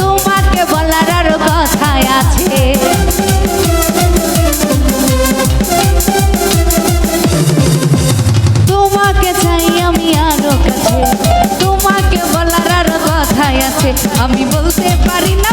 তোমাকে বলার আর কথা আছে। তোমাকে চাই আমি আরও কাছে। তোমাকে বলার আর কথা আছে। আমি বলতে পারি না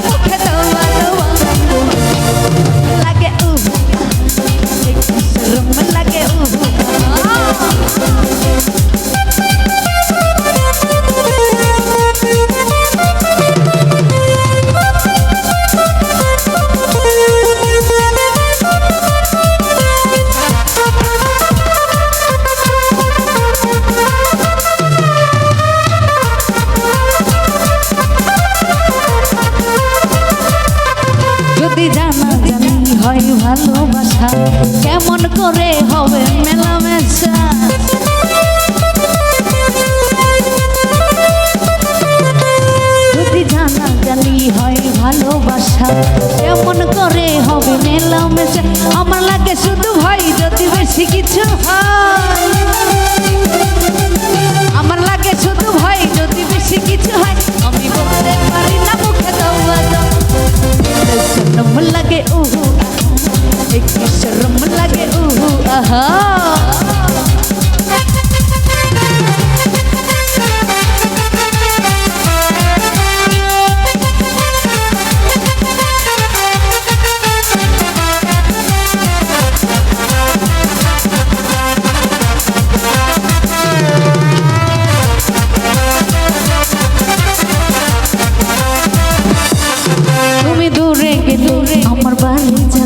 ভালোবাসা। কেমন করে হবে মেলামেশা? যদি জানা জানি হয় ভালোবাসা, কেমন করে হবে মেলামেশা? আমার লাগে শুধু ভাই, যদি বেশি কিছু হয়। একটু শরম লাগে উহু আহা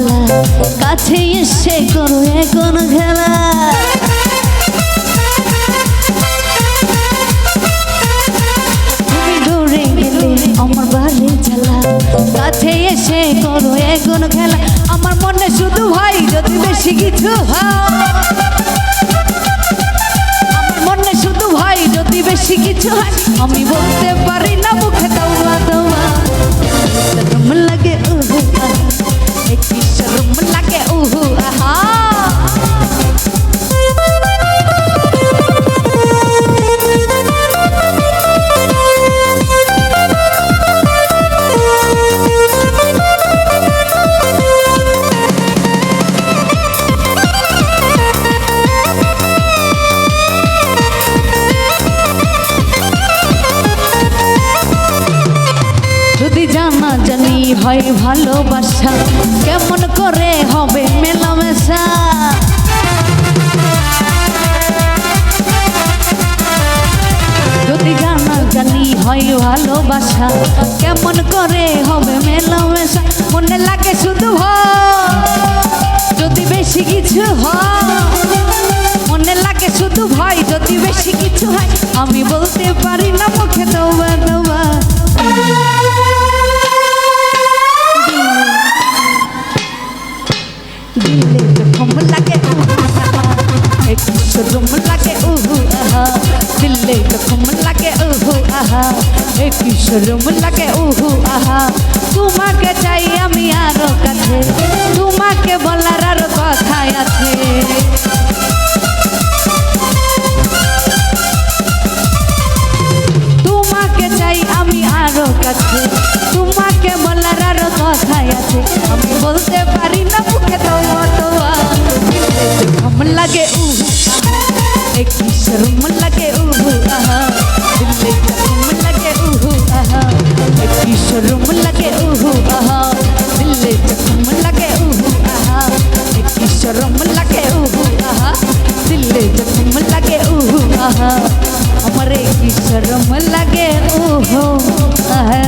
জ্বালা কাছে এসে করো এখন খেলা। আমার বাড়ি জ্বালা। কাছে এসে করো এখন খেলা। আমার মনে শুধু ভাই যদি বেশি কিছু আমার মনে শুধু ভাই যদি বেশি কিছু হয়। আমি বলতে পারি না মুখে দৌড়া হয় ভালোবাসা, কেমন করে হবে মেলামেশা? যদি জানা জানি হয় ভালোবাসা, কেমন করে হবে মেলামেশা? মনে লাগে শুধু যদি বেশি কিছু হয়, মনে লাগে শুধু ভয়। যদি বেশি কিছু হয়, আমি বলতে পারি না মুখে দৌবা দিলে জখম লাগে শরম লাগে উহু আহা দিলে জখম লাগে উহু আহা একটু শরম লাগে উহু আহা তোমাকে চাই আমি আরও কাছে তোমাকে বলার আর কথা আছে তোমাকে চাই আমি আরও কাছে। তোমাকে বলার আরও কথাই আছে। আমি বলতে পারি না एक शर्म लगे उहु आहा दिल शर्म लगे उहु आहा एक शर्म लगे उहु आहा दिल शर्म लगे उहु आहा एक शर्म लगे उहु आहा दिल शर्म लगे उहु आहा हमारे की शर्म लगे उहु आहा